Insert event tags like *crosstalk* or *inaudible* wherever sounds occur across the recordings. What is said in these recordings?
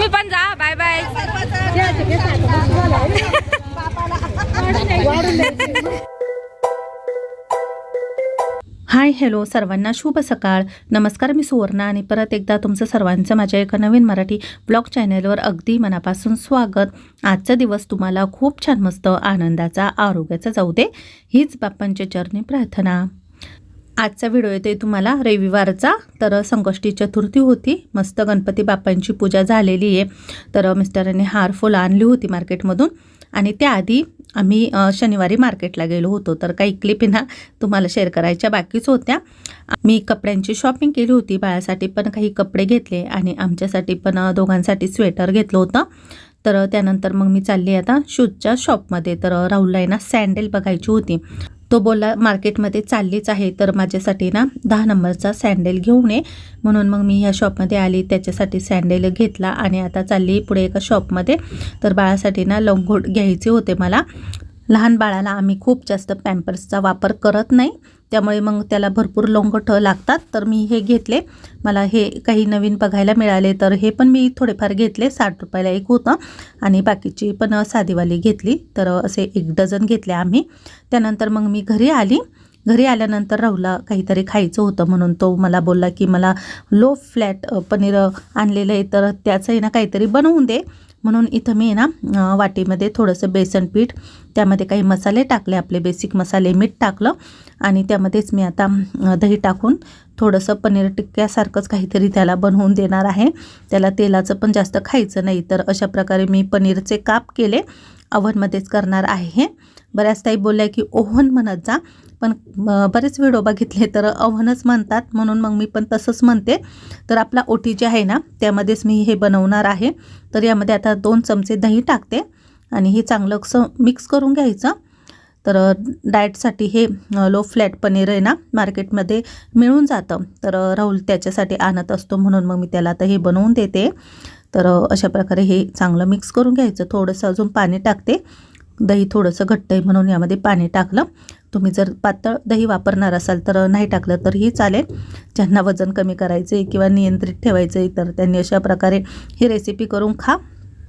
तुम्ही पण जा. बाय बाय हाय हॅलो सर्वांना शुभ सकाळ. नमस्कार मी सुवर्णा आणि परत एकदा तुमचं सर्वांचं माझ्या एका नवीन मराठी ब्लॉग चॅनलवर अगदी मनापासून स्वागत. आजचा दिवस तुम्हाला खूप छान मस्त आनंदाचा आरोग्याचा जाऊ दे. हीच बाप्पांची चरणी प्रार्थना. आजचा व्हिडिओ येते तुम्हाला रविवारचा. तर संकष्टी चतुर्थी होती. मस्त गणपती बाप्पांची पूजा झालेली आहे. तर मिस्टरांनी हार फुलं आणली होती मार्केटमधून. आणि त्याआधी आम्ही शनिवारी मार्केटला गेलो होतो. तर काही क्लिप ना तुम्हाला शेअर करायच्या बाकीच होत्या. मी कपड्यांची शॉपिंग केली होती. बाळासाठी पण काही कपडे घेतले आणि आमच्यासाठी पण दोघांसाठी स्वेटर घेतलं होतं. तर त्यानंतर मग मी चालली आता शूजच्या शॉपमध्ये तर राहुलला आहे ना सँडल बघायची होती. तो बोलला मार्केटमध्ये चाललीच आहे तर माझ्यासाठी ना दहा नंबरचा सँडेल घेऊन ये म्हणून मग मी ह्या शॉपमध्ये आली त्याच्यासाठी सँडेल घेतला आणि आता चालली पुढे एका शॉपमध्ये. तर बाळासाठी ना लंगोट घ्यायचे होते मला. लहान बाळाला आम्ही खूप जास्त पॅम्पर्सचा वापर करत नाही. त्यामुळे मग त्याला भरपूर लोंगट लागतात. तर मी हे घेतले. मला हे काही नवीन बघायला मिळाले तर हे पण मी थोडेफार घेतले. साठ रुपयाला एक होतं. आणि बाकीची पण साधीवाली घेतली. तर असे एक डझन घेतले आम्ही. त्यानंतर मग मी घरी आली. घरी आल्यानंतर राहुला काहीतरी खायचं होतं म्हणून तो मला बोलला की मला लो फ्लॅट पनीर आणलेलं आहे तर त्याचंही ना काहीतरी बनवून दे. म्हणून इथं मी ना वाटीमध्ये थोडंसं बेसन पीठ त्यामध्ये काही मसाले टाकले आपले बेसिक मसाले मीठ टाकलं आणि त्यामध्येच मी आता दही टाकून थोडंसं पनीर टिक्क्यासारखंच काहीतरी त्याला बनवून देणार आहे. त्याला तेलाचं पण जास्त खायचं नाही तर अशा प्रकारे मी पनीरचे काप केले अवनमध्येच करणार आहे हे. बऱ्याच ताई बोलल्या की ओव्हन म्हणत जा. पण बरेच व्हिडिओ बघितले तर अव्हनच म्हणतात. म्हणून मग मी पण तसंच म्हणते. तर आपला ओटी जे आहे ना त्यामध्येच मी हे बनवणार आहे. तर यामध्ये आता दोन चमचे दही टाकते आणि हे चांगलं स मिक्स करून घ्यायचं. तर डाएटसाठी हे लो फ्लॅट पनीर आहे ना मार्केटमध्ये मिळून जातं. तर राहुल त्याच्यासाठी आणत असतो म्हणून मग मी त्याला आता हे बनवून देते. तर अशा प्रकारे हे चांगलं मिक्स करून घ्यायचं. थोडंसं अजून पाणी टाकते. दही थोडंसं घट्ट आहे म्हणून यामध्ये पाणी टाकलं. तुम्ही जर पातळ दही वापरणार असाल तर नाही टाकलं तरीही चालेल. ज्यांना वजन कमी करायचं आहे किंवा नियंत्रित ठेवायचं आहे तर त्यांनी अशा प्रकारे ही रेसिपी करून खा.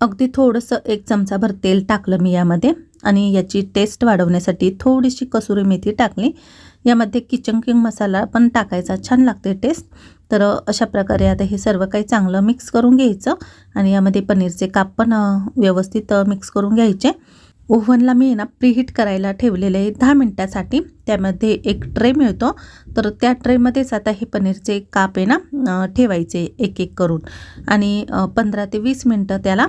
अगदी थोडंसं एक चमचाभर तेल टाकलं मी यामध्ये आणि याची टेस्ट वाढवण्यासाठी थोडीशी कसुरी मेथी टाकली. यामध्ये किचन किंग मसाला पण टाकायचा छान लागते टेस्ट तर अशा प्रकारे आता हे सर्व काही चांगलं मिक्स करून घ्यायचं आणि यामध्ये पनीरचे काप पण व्यवस्थित मिक्स करून घ्यायचे. ओव्हनला मी आहे ना प्रीहीट करायला ठेवलेले आहे दहा मिनटासाठी. त्यामध्ये एक ट्रे मिळतो. तर त्या ट्रेमध्येच आता हे पनीरचे काप आहे ना ठेवायचे एक एक करून. आणि पंधरा ते वीस मिनटं त्याला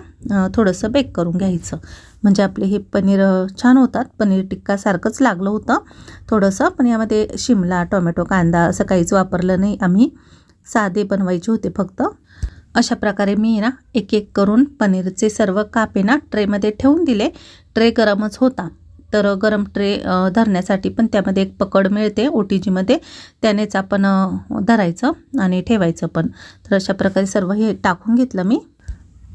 थोडंसं बेक करून घ्यायचं. म्हणजे आपले हे पनीर छान होतात. पनीर टिक्कासारखंच लागलं होतं. थोडंसं पण यामध्ये शिमला टोमॅटो कांदा असं काहीच वापरलं नाही आम्ही. साधे बनवायचे होते फक्त. अशा प्रकारे मी ना एक एक करून पनीरचे सर्व काप आहे ना ट्रेमध्ये ठेवून दिले. ट्रे गरमच होता. तर गरम ट्रे धरण्यासाठी पण त्यामध्ये एक पकड मिळते ओ टी जीमध्ये. त्यानेच आपण धरायचं आणि ठेवायचं पण. तर अशा प्रकारे सर्व हे टाकून घेतलं मी.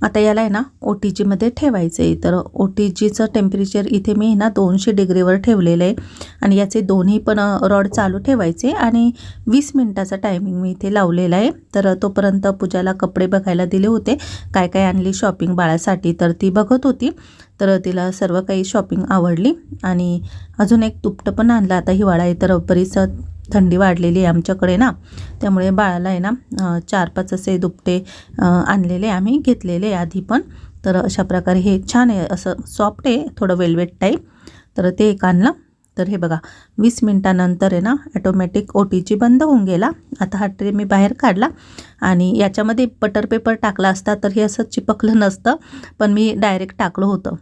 आता याला आहे ना ओ टी जीमध्ये ठेवायचं आहे तर ओ टी जीचं टेम्परेचर इथे मी ना दोनशे डिग्रीवर ठेवलेलं आहे. आणि याचे दोन्ही पण रॉड चालू ठेवायचे आणि वीस मिनटाचा टायमिंग मी इथे लावलेला आहे. तर तोपर्यंत पूजाला कपडे बघायला दिले होते. काय काय आणली शॉपिंग बाळासाठी तर ती बघत होती. तर तिला सर्व काही शॉपिंग आवडली. आणि अजून एक तुपटं पण आणलं. आता हिवाळा आहे तर बरीच थंडी वाढलेली आहे आमच्याकडे ना. त्यामुळे बाळाला आहे ना चार पाच असे दुपटे आणलेले आम्ही घेतलेले आधी पण. तर अशा प्रकारे हे छान आहे असं सॉफ्ट आहे थोडं वेलवेट टाईप तर ते एक आणलं. तर हे बघा वीस मिनटानंतर आहे ना ॲटोमॅटिक ओ टी जी बंद होऊन गेला. आता हा ट्रे मी बाहेर काढला. आणि याच्यामध्ये बटर पेपर टाकला असता तर हे असं चिपकलं नसतं. पण मी डायरेक्ट टाकलं होतं.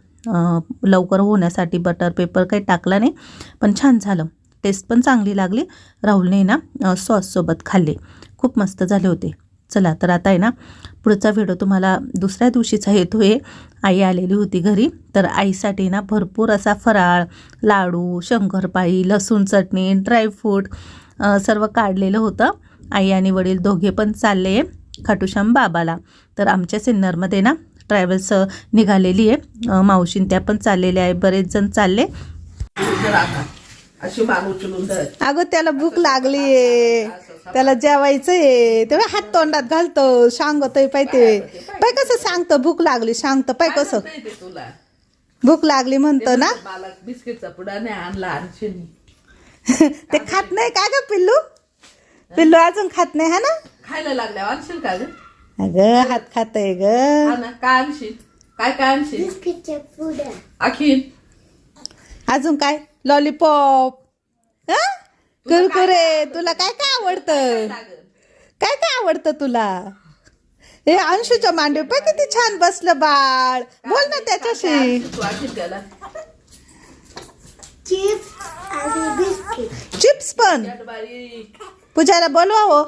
लवकर होण्यासाठी बटर पेपर काही टाकला नाही. पण छान झालं. टेस्ट पण चांगली लागली. राहुलने ना सॉससोबत खाल्ले. खूप मस्त झाले होते. चला तर आता आहे ना पुढचा व्हिडिओ तुम्हाला दुसऱ्या दिवशीचा येतो आहे आई आलेली होती घरी तर आईसाठी ना भरपूर असा फराळ लाडू शंकरपाळी लसूण चटणी ड्रायफ्रूट सर्व काढलेलं होतं. आई आणि वडील दोघे पण चालले खाटूश्याम बाबाला. तर आमच्या सिन्नरमध्ये ना ट्रॅव्हल्स निघालेली आहे. मावशीन त्या पण चाललेल्या आहे. बरेच जण चालले. अशी मान उचलून धर अगं त्याला भूक लागलीये. त्याला जेवायचंय. तेव्हा हात तोंडात घालतो. सांगतोय पाहिजे पाय कसं सांगतं भूक लागली सांगतं पाय कसं? नाही ते तुला. भूक लागली म्हणतो ना? मला बिस्किटचा पुडा नाही आणला आणशील *laughs* ते खात नाही का ग पिल्लू? पिल्लू अजून खात नाही हा ना? खायला लागल्या आणशील का ग? अगं हात खातय ग. हा ना काय आणशील? काय काय आणशील? अखिल. अजून काय? लॉलीपॉप. कुरकुरे तुला काय काय आवडतं? काय काय आवडतं तुला? हे अंशूच्या मांडवी पाय किती छान बसलं बाळ. बोल ना त्याच्याशी. चिप्स पण. पूजाला बोलवा हो.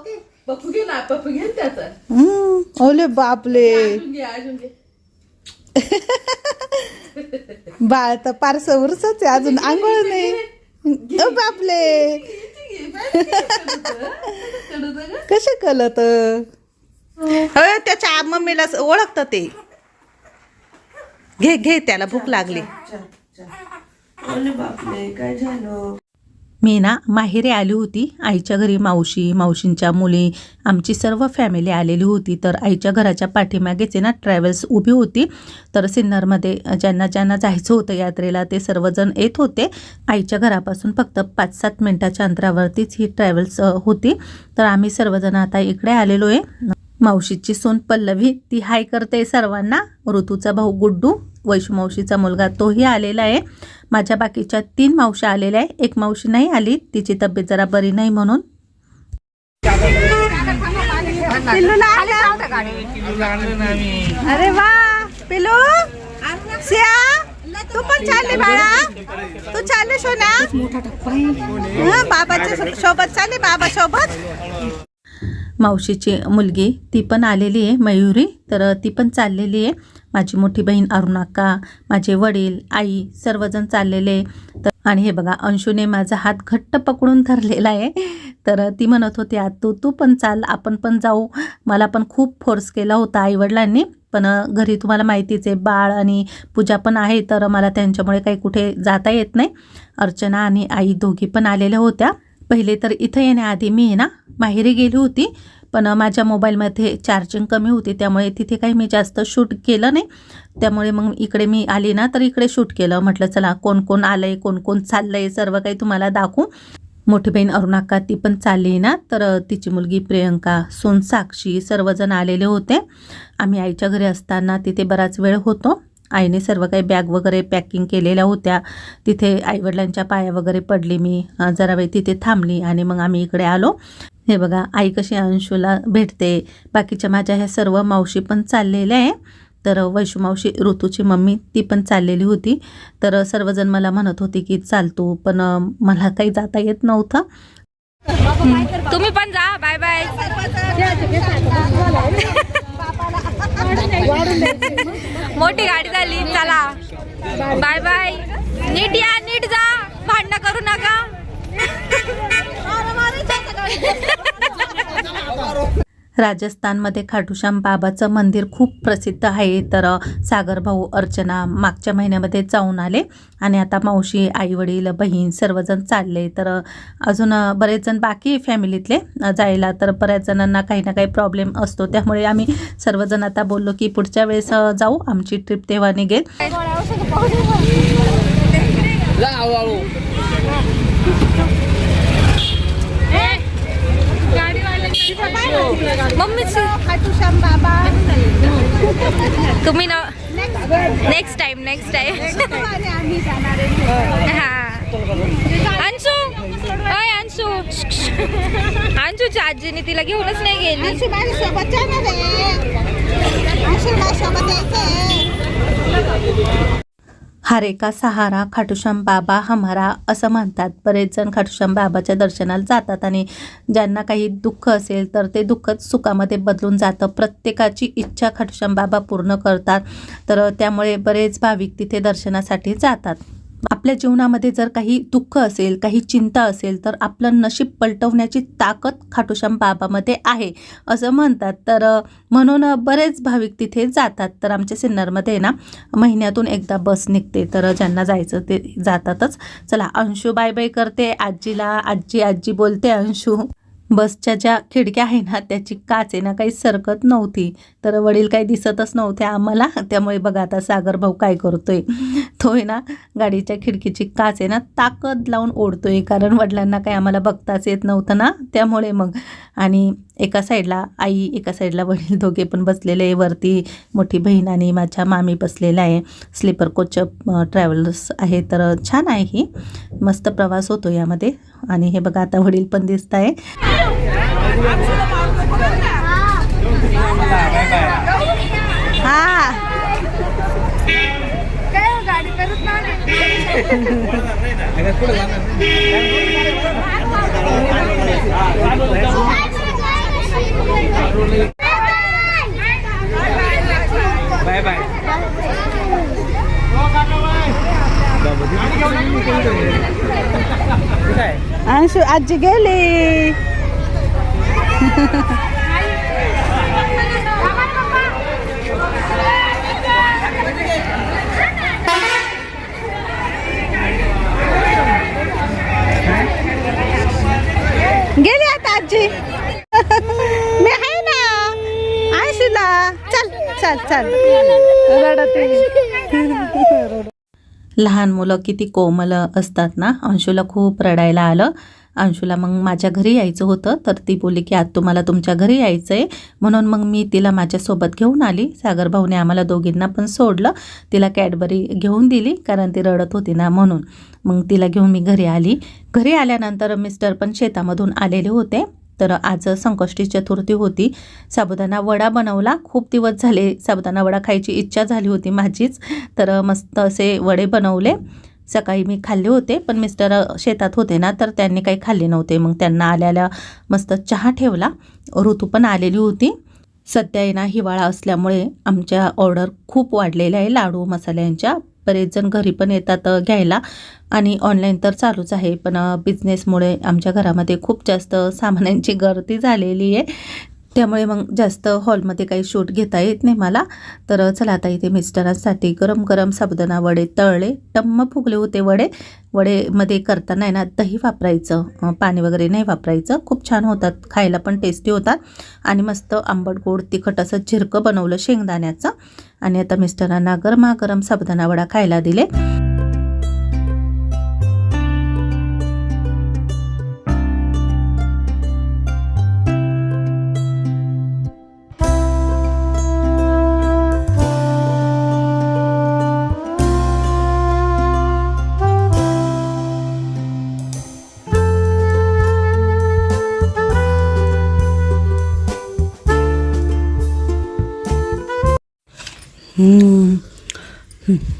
पप्पू घे ना पप्पू घे ना त्याचा. हम्म, ओले बापले. *laughs* बाळ तर पारस उरसच आहे अजून आंघोळ नाही. ओ बापले कसे कलत? त्याच्या मम्मीला ओळखतं ते. घे घे त्याला भूक लागली. काय झालं? मी ना माहेरी आली होती. आईच्या घरी मावशी मावशींच्या मुली आमची सर्व फॅमिली आलेली होती. तर आईच्या घराच्या पाठीमागेच आहे ना ट्रॅव्हल्स उभी होती. तर सिन्नरमध्ये ज्यांना ज्यांना जायचं होतं यात्रेला ते सर्वजण येत होते. आईच्या घरापासून फक्त पाच सात मिनटाच्या अंतरावरतीच ही ट्रॅव्हल्स होती. तर आम्ही सर्वजण आता इकडे आलेलो आहे. मावशीची सोन पल्लवी ती हाय करते सर्वांना. ऋतूचा भाऊ गुड्डू वैशू मावशीचा मुलगा तोही आलेला आहे. माझ्या बाकीच्या तीन मावशी आलेल्या आहे. एक मावशी नाही आली तिची तब्येत जरा बरी नाही म्हणून. अरे वा पिलू सिया तू पण चालली बाळा. तू चालली सोना हं, बाबाच्या सोबत चालली बाबा सोबत. मावशीची मुलगी ती पण आलेली आहे मयुरी. तर ती पण चाललेली आहे. माझी मोठी बहीण अरुणाका माझे वडील आई सर्वजण चाललेले तर आणि हे बघा अंशूने माझा हात घट्ट पकडून धरलेला आहे. तर ती म्हणत होती आ तू तू पण चाल आपण पण जाऊ. मला पण खूप फोर्स केला होता आईवडिलांनी. पण घरी तुम्हाला माहितीच आहे बाळ आणि पूजा पण आहे तर मला त्यांच्यामुळे काही कुठे जाता येत नाही. अर्चना आणि आई दोघी पण आलेल्या होत्या. पहिले तर इथं येण्याआधी मी आहे ना माहेरी गेली होती. पण माझ्या मोबाईलमध्ये चार्जिंग कमी होती. त्यामुळे तिथे काही मी जास्त शूट केलं नाही. त्यामुळे मग इकडे मी आली ना तर इकडे शूट केलं. म्हटलं चला कोण कोण आलं आहे कोण कोण चाललं आहे सर्व काही तुम्हाला दाखवू. मोठी बहीण अरुणाका ती पण चालली ना. तर तिची मुलगी प्रियंका सोन साक्षी सर्वजण आलेले होते. आम्ही आईच्या घरी असताना तिथे बराच वेळ होतो. आईने सर्व काही बॅग वगैरे पॅकिंग केलेल्या होत्या. तिथे आईवडिलांच्या पाया वगैरे पडली. मी जरा वेळ तिथे थांबली आणि मग आम्ही इकडे आलो. हे बघा आई कशी अंशूला भेटते. बाकीच्या माझ्या ह्या सर्व मावशी पण चाललेल्या आहे. तर वैशू मावशी ऋतूची मम्मी ती पण चाललेली होती. तर सर्वजण मला म्हणत होते की चालतो पण मला काही जाता येत नव्हतं. तुम्ही पण जा. Bye bye. मोठी गाडी झाली चला. Bye bye. नीट या नीट जा. भांडणं करू नका. राजस्थानमध्ये खाटूश्याम बाबाचं मंदिर खूप प्रसिद्ध आहे. तर सागर भाऊ अर्चना मागच्या महिन्यामध्ये जाऊन आले आणि आता मावशी आईवडील बहीण सर्वजण चालले. तर अजून बरेच जण बाकी फॅमिलीतले. जायला तर बऱ्याच जणांना काही ना काही प्रॉब्लेम असतो. त्यामुळे आम्ही सर्वजण आता बोललो की पुढच्या वेळेस जाऊ. आमची ट्रिप तेव्हा निघेल मम्मीच तुम्ही ना नेक्स्ट टाइम *laughs* हा. अंशू अय अंशू अंशूच्या आजीने तिला घेऊनच नाही गेली. हारेका सहारा खाटूश्याम बाबा हमारा असं म्हणतात. बरेच जण खाटूश्याम बाबाच्या दर्शनाला जातात आणि ज्यांना काही दुःख असेल तर ते दुःखच सुखामध्ये बदलून जातं. प्रत्येकाची इच्छा खाटूश्याम बाबा पूर्ण करतात तर त्यामुळे बरेच भाविक तिथे दर्शनासाठी जातात. आपल्या जीवनामध्ये जर काही दुःख असेल काही चिंता असेल तर आपलं नशीब पलटवण्याची ताकद खाटूश्याम बाबामध्ये आहे. असं म्हणतात. तर म्हणून बरेच भाविक तिथे जातात. तर आमच्या सिन्नरमध्ये ना महिन्यातून एकदा बस निघते. तर ज्यांना जायचं ते जातातच. चला अंशू बाय बाय करते. आजीला आजी आजी बोलते अंशू. बसच्या ज्या खिडक्या आहे ना त्याची काच आहे ना काही सरकत नव्हती. तर वडील काही दिसतच नव्हते आम्हाला. त्यामुळे बघा आता सागर भाऊ काय करतोय. तो आहे ना गाडीच्या खिडकीची काच आहे ना ताकद लावून ओढतो आहे कारण वडिलांना काही आम्हाला बघताच येत नव्हतं ना त्यामुळे मग. आणि एका साईडला आई एका साईडला वडील दोघे पण बसलेले आहे. वरती मोठी बहीण आणि माझ्या मामी बसलेला आहे. स्लीपर कोच ट्रॅव्हलर्स आहे. तर छान आहे ही. मस्त प्रवास होतो यामध्ये. आणि हे बघा आता वडील पण दिसत आहे बाय बाय. काय अंशू आजी गेली. *laughs* गेली आता आजी. *laughs* मी आहे ना अंशूला चल चल चल. रडते. *laughs* लहान मुलं किती कोमल असतात ना? अंशूला खूप रडायला आलं. अंशूला मग माझ्या घरी यायचं होतं तर ती बोलली की आज तुम्हाला तुमच्या घरी यायचं आहे म्हणून मग मी तिला माझ्यासोबत घेऊन आली. सागर भाऊने आम्हाला दोघींना पण सोडलं. तिला कॅडबरी घेऊन दिली कारण ती रडत होती ना म्हणून. मग तिला घेऊन मी घरी आली. घरी आल्यानंतर मिस्टर पण शेतामधून आलेले होते. तर आज संकष्टी चतुर्थी होती. साबुदाणा वडा बनवला. खूप दिवस झाले साबुदाणा वडा खायची इच्छा झाली होती माझीच. तर मस्त असे वडे बनवले. सकाळी मी खाल्ले होते पण मिस्टर शेतात होते ना तर त्यांनी काही खाल्ले नव्हते. मग त्यांना आल्याला मस्त चहा ठेवला. ऋतू पण आलेली होती. सध्या आहे ना हिवाळा असल्यामुळे आमच्या ऑर्डर खूप वाढलेल्या आहे लाडू मसाल्यांच्या. बरेच जण घरी पण येतात घ्यायला. आणि ऑनलाईन तर चालूच आहे पण बिझनेसमुळे आमच्या घरामध्ये खूप जास्त सामानांची गर्दी झालेली आहे. त्यामुळे मग जास्त हॉलमध्ये काही शूट घेता येत नाही मला. तर चला आता इथे मिस्टरांसाठी गरम गरम साबुदाणा वडे तळले टम्म फुगले होते वडे. वडेमध्ये करताना आहे ना दही वापरायचं पाणी वगैरे नाही वापरायचं. खूप छान होतात खायला पण टेस्टी होतात. आणि मस्त आंबट गोड तिखट असं झिरकं बनवलं शेंगदाण्याचं. आणि आता मिस्टरांना गरमागरम साबुदाणा वडा खायला दिले.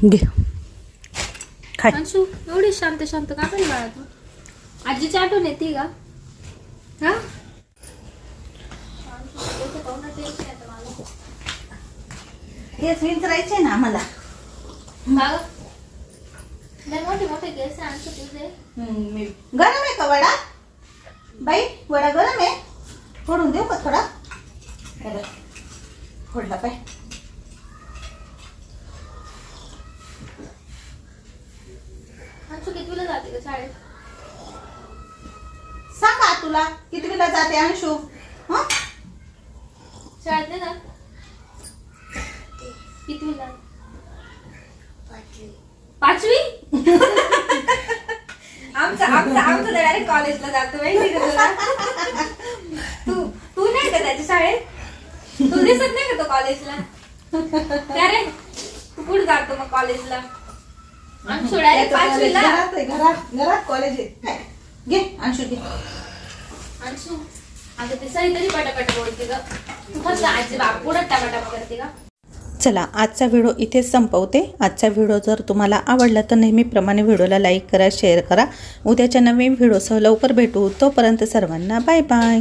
घे. खाय अंशू एवढी शांत शांत का पण बाळा तू आजीची आठवण येते का? हा? केस विंचरायचे ना आम्हाला. बाळा लय मोठे मोठे केस आहे अंशू तुझे. गरम आहे का वडा? बाई वडा गरम आहे. फोडून देऊ का थोडा? फोडला पाय अंशू कितवीला जाते का शाळेत? सांगा तुला किती वेळा जाते अंशू? हं? शाळेत नाही जात? कितवीला? पाचवी? आमचं आमचं आमचं डायरेक्ट कॉलेजला जातो माहिती का तुला? तू तू नाही का त्याच्या शाळेत? तू दिसत नाही का तो कॉलेजला काय रे तू कुठे जातो मग कॉलेजला अंशू डायरेक्ट त्याचं कॉलेज पाचवीला घरात आहे घरात घरात कॉलेज आहे. काय? घे अंशू घे. अंशू अगं ते सही तरी पटापट बोलते ग. तू फक्त आजी बाप पुढं टापाटाप करते का चला आजचा व्हिडिओ इथेच संपवते. आजचा व्हिडिओ जर तुम्हाला आवडला तर नेहमीप्रमाणे व्हिडिओला लाईक करा शेअर करा. उद्याच्या नवीन व्हिडिओसह लवकर भेटू. तोपर्यंत सर्वांना बाय बाय